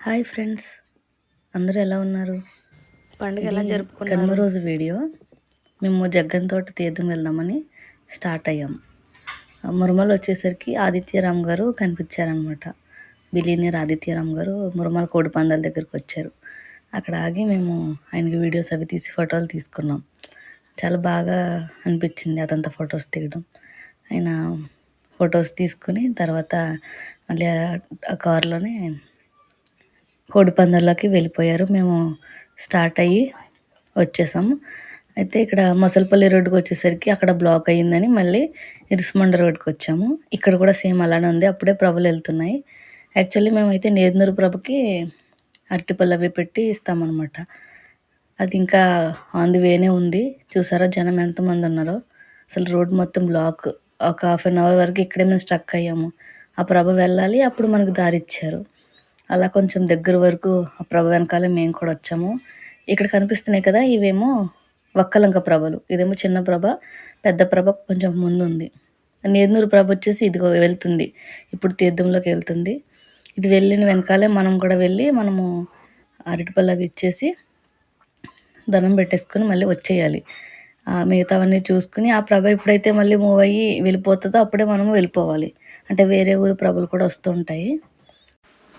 Hi friends. అందరూ ఎలా ఉన్నారు? పండుగ ఎలా కనుమ జరుపుకున్నారు? రోజు వీడియో. మేము జగ్గన్ తోట తీర్థం వెళ్దామని స్టార్ట్ అయ్యాం. మురమలు వచ్చేసరికి ఆదిత్యరామ్ గారు కనిపించారనమాట బిలీనియర్ ఆదిత్యరామ్ గారు మురమల కోడి పందాల దగ్గరికి వచ్చారు. అక్కడ ఆగి మేము ఆయనకి వీడియోస్ అవి తీసి ఫోటోలు తీసుకున్నాం. చాలా బాగా అనిపించింది అదంతా ఫొటోస్ తీయడం. ఆయన ఫొటోస్ తీసుకుని తర్వాత మళ్ళీ ఆ కారులోనే కోడిపందర్లోకి వెళ్ళిపోయారు. మేము స్టార్ట్ అయ్యి వచ్చేసాము. అయితే ఇక్కడ మొసలపల్లి రోడ్డుకి వచ్చేసరికి అక్కడ బ్లాక్ అయ్యిందని మళ్ళీ ఇరుసుమండ రోడ్డుకి వచ్చాము. ఇక్కడ కూడా సేమ్ అలానే ఉంది. అప్పుడే ప్రభలు వెళ్తున్నాయి. యాక్చువల్లీ మేమైతే నేర్నూరు ప్రభకి అరటిపళ్ళు అవి పెట్టి ఇస్తామన్నమాట. అది ఇంకా ఆన్ ది వేనే ఉంది. చూసారా జనం ఎంతమంది ఉన్నారో. అసలు రోడ్ మొత్తం బ్లాక్. ఒక హాఫ్ అన్ అవర్ వరకు ఇక్కడే మేము స్ట్రక్ అయ్యాము. ఆ ప్రభ వెళ్ళాలి. అప్పుడు మనకు దారి ఇచ్చారు. అలా కొంచెం దగ్గర వరకు ఆ ప్రభ వెనకాలే మేము కూడా వచ్చాము. ఇక్కడ కనిపిస్తున్నాయి కదా ఇవేమో వక్కలంక ప్రభలు. ఇదేమో చిన్న ప్రభ పెద్ద ప్రభ కొంచెం ముందు ఉంది నేర్నూరు ప్రభ వచ్చేసి ఇదిగో వెళ్తుంది. ఇప్పుడు తీర్థంలోకి వెళ్తుంది. ఇది వెళ్ళిన వెనకాలే మనం కూడా వెళ్ళి మనము అరటిపళ్ళు అవి ఇచ్చేసి దండం పెట్టేసుకొని మళ్ళీ వచ్చేయాలి. మిగతావన్నీ చూసుకుని ఆ ప్రభ ఎప్పుడైతే మళ్ళీ మూవ్ అయ్యి వెళ్ళిపోతుందో అప్పుడే మనము వెళ్ళిపోవాలి. అంటే వేరే ఊరు ప్రభలు కూడా వస్తుంటాయి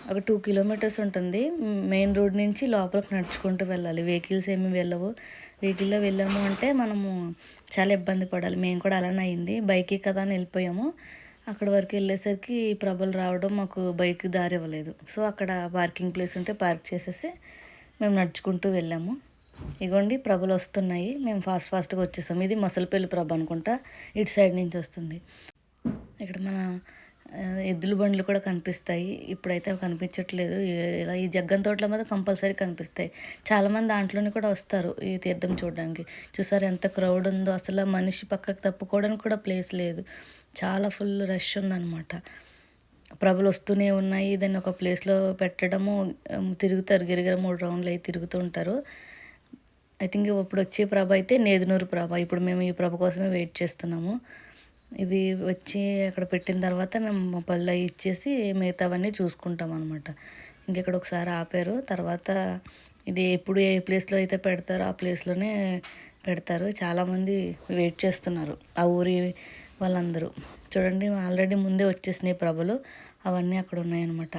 ఒక టూ కిలోమీటర్స్ ఉంటుంది. మెయిన్ రోడ్ నుంచి లోపలికి నడుచుకుంటూ వెళ్ళాలి. వెహికల్స్ ఏమి వెళ్ళవు. వెహికల్లో వెళ్ళాము అంటే మనము చాలా ఇబ్బంది పడాలి. మేము కూడా అలానే అయింది. బైక్ కదా అని వెళ్ళిపోయాము. అక్కడ వరకు వెళ్ళేసరికి ప్రభలు రావడం మాకు బైక్ దారి ఇవ్వలేదు. సో అక్కడ పార్కింగ్ ప్లేస్ ఉంటే పార్క్ చేసేసి మేము నడుచుకుంటూ వెళ్ళాము. ఇగోండి ప్రభలు వస్తున్నాయి. మేము ఫాస్ట్ ఫాస్ట్గా వచ్చేసాము. ఇది మసలపల్లి ప్రభ అనుకుంటా. ఇటు సైడ్ నుంచి వస్తుంది. ఇక్కడ మన ఎద్దుల బండ్లు కూడా కనిపిస్తాయి. ఇప్పుడైతే అవి కనిపించట్లేదు. ఇలా ఈ జగ్గన్ తోటల మీద కంపల్సరీ కనిపిస్తాయి. చాలామంది దాంట్లోనే కూడా వస్తారు ఈ తీర్థం చూడడానికి. చూసారు ఎంత క్రౌడ్ ఉందో అసలు మనిషి పక్కకు తప్పుకోవడానికి కూడా ప్లేస్ లేదు. చాలా ఫుల్ రష్ ఉందన్నమాట. ప్రభలు వస్తూనే ఉన్నాయి. దాన్ని ఒక ప్లేస్లో పెట్టడము తిరుగుతారు. గిరిగిర మూడు రౌండ్లు అయి తిరుగుతూ ఉంటారు. ఐ థింక్ ఇప్పుడు వచ్చే ప్రభ అయితే నేదునూరు ప్రభ. ఇప్పుడు మేము ఈ ప్రభ కోసమే వెయిట్ చేస్తున్నాము. ఇది వచ్చి అక్కడ పెట్టిన తర్వాత మేము పళ్ళు ఇచ్చేసి మిగతావన్నీ చూసుకుంటాం అనమాట ఇంకెక్కడ ఒకసారి ఆపారు. తర్వాత ఇది ఎప్పుడు ఏ ప్లేస్లో అయితే పెడతారో ఆ ప్లేస్లోనే పెడతారు. చాలామంది వెయిట్ చేస్తున్నారు. ఆ ఊరి వాళ్ళందరూ. చూడండి ఆల్రెడీ ముందే వచ్చేసినాయి ప్రభలు. అవన్నీ అక్కడ ఉన్నాయన్నమాట.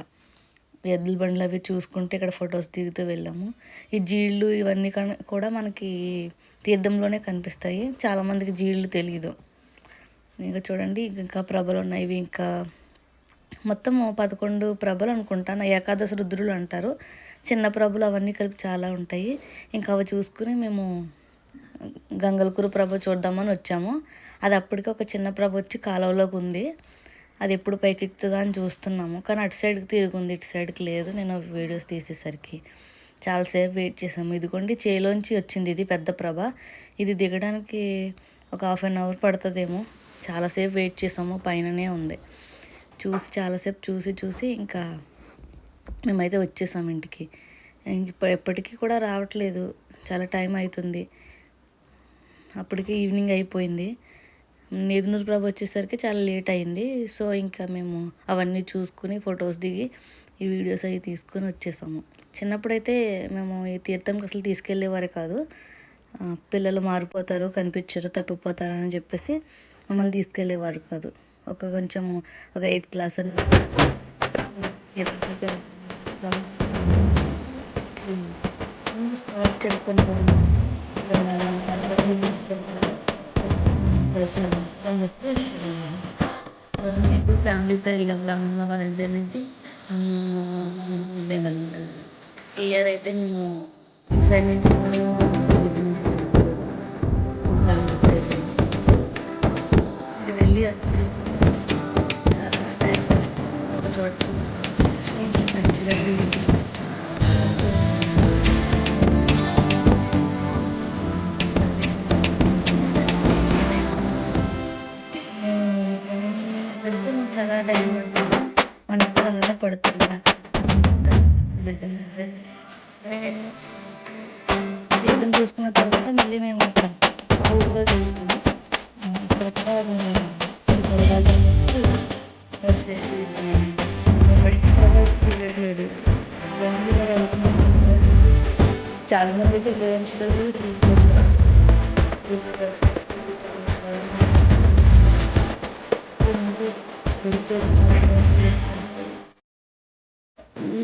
ఎద్దుల బండ్లు అవి చూసుకుంటే ఇక్కడ ఫొటోస్ దిగుతూ వెళ్ళాము. ఈ జీళ్ళు ఇవన్నీ కూడా మనకి తీర్థంలోనే కనిపిస్తాయి. చాలామందికి జీళ్ళు తెలియదు ఇంకా చూడండి ఇంకా ప్రభలు ఉన్నాయి ఇవి ఇంకా మొత్తం పదకొండు ప్రభలు అనుకుంటాను ఏకాదశి రుద్రులు అంటారు. చిన్న ప్రభలు అవన్నీ కలిపి చాలా ఉంటాయి. ఇంకా అవి చూసుకుని మేము గంగలకూరు ప్రభ చూద్దామని వచ్చాము. అది అప్పటికి ఒక చిన్న ప్రభ వచ్చి కాలువలోకి ఉంది. అది ఎప్పుడు పైకెక్కుతుందా అని చూస్తున్నాము. కానీ అటు సైడ్కి తిరుగుంది ఇటు సైడ్కి లేదు. నేను వీడియోస్ తీసేసరికి చాలాసేపు వెయిట్ చేసాము ఇదిగోండి చేలోంచి వచ్చింది ఇది పెద్ద ప్రభ. ఇది దిగడానికి ఒక హాఫ్ అన్ అవర్ పడుతుందేమో. చాలాసేపు వెయిట్ చేసాము పైననే ఉంది. చూసి చాలాసేపు చూసి చూసి ఇంకా మేమైతే వచ్చేసాము ఇంటికి. ఇప్పుడు ఎప్పటికీ కూడా రావట్లేదు. చాలా టైం అవుతుంది అప్పటికి ఈవినింగ్ అయిపోయింది. నేదునూరు ప్రభు వచ్చేసరికి చాలా లేట్ అయింది. సో ఇంకా మేము అవన్నీ చూసుకుని ఫొటోస్ దిగి ఈ వీడియోస్ అవి తీసుకొని వచ్చేసాము. చిన్నప్పుడైతే మేము ఈ తీర్థంకి అసలు తీసుకెళ్ళేవారే కాదు. పిల్లలు మారిపోతారు కనిపించరు తప్పిపోతారు అని చెప్పేసి మమ్మల్ని తీసుకెళ్ళేవారు కాదు. ఒక కొంచెం ఒక ఎయిత్ క్లాస్ అని. ఫ్యామిలీతో వెళ్ళాం వాళ్ళ దగ్గర నుంచి ఇయర్ అయితే మేము సైడ్ నుంచి చూసుకున్న తర్వాత మళ్ళీ మేము ఊళ్ళో ఇక్కడ మంది అయితే వేయించలేదు తీసుకుంటారు ఈ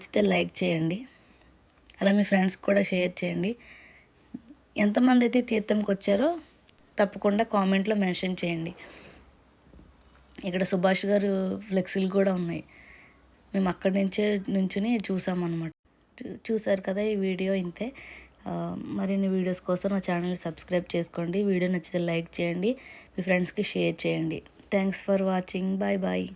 నచ్చితే లైక్ చేయండి. అలా మీ ఫ్రెండ్స్ కూడా షేర్ చేయండి. ఎంతమంది అయితే తీర్థంకి వచ్చారో తప్పకుండా కామెంట్లో మెన్షన్ చేయండి. ఇక్కడ సుభాష్ గారు ఫ్లెక్సీలు కూడా ఉన్నాయి. మేము అక్కడి నుంచే నుంచుని చూసామన్నమాట. చూ- చూసారు కదా ఈ వీడియో ఇంతే. మరిన్ని వీడియోస్ కోసం నా ఛానల్ సబ్స్క్రైబ్ చేసుకోండి. వీడియో నచ్చితే లైక్ చేయండి. మీ ఫ్రెండ్స్కి షేర్ చేయండి. Thanks for watching. Bye bye.